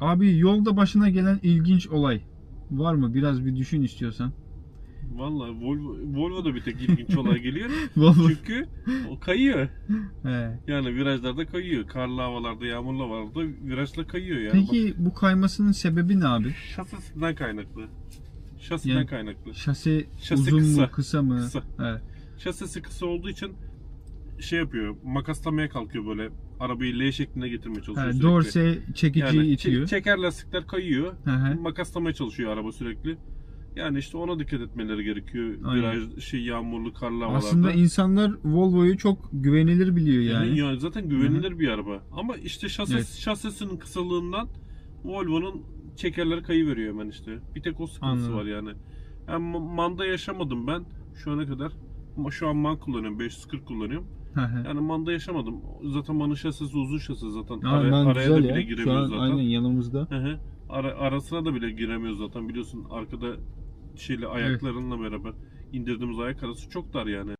Abi yolda başına gelen ilginç olay var mı? Biraz bir düşün istiyorsan. Vallahi Volvo, Volvo da bir tek ilginç olay geliyor. Çünkü o kayıyor. He. Yani virajlarda kayıyor. Karlı havalarda, yağmurlu havalarda virajla kayıyor yani. Peki bu kaymasının sebebi ne abi? Bak, şasisinden kaynaklı. Şasiden Yani- kaynaklı. Şase, Şase uzun kısa. mu kısa mı? Kısa. He. Şasisi kısa olduğu için şey yapıyor. Makaslamaya kalkıyor böyle. Arabayı L şekline getirmeye çalışıyor He, sürekli. dorse çekiciyi yani itiyor. çeker lastikler kayıyor. Hı hı. Makaslamaya çalışıyor araba sürekli. Yani işte ona dikkat etmeleri gerekiyor. Aynen. Viraj, şey yağmurlu, karlı havalarda. Aslında insanlar Volvo'yu çok güvenilir biliyor yani. Yani zaten güvenilir bir araba. Ama işte şases, Evet. şasisinin kısalığından Volvo'nun çekerleri kayıveriyor hemen işte. Bir tek o sıkıntısı Anladım. var yani. Yani ma- Manda yaşamadım ben şu ana kadar. Ama şu an man kullanıyorum. 540 kullanıyorum. Yani Manda yaşamadım. Zaten Man'ın şasisi uzun şasi zaten. Aa, Ara- man araya da bile ya. Giremiyor zaten. aynen yanımızda. Hı hı. Ara, arasına da bile giremiyor zaten biliyorsun arkada şeyle ayaklarınla beraber indirdiğimiz ayak arası çok dar yani.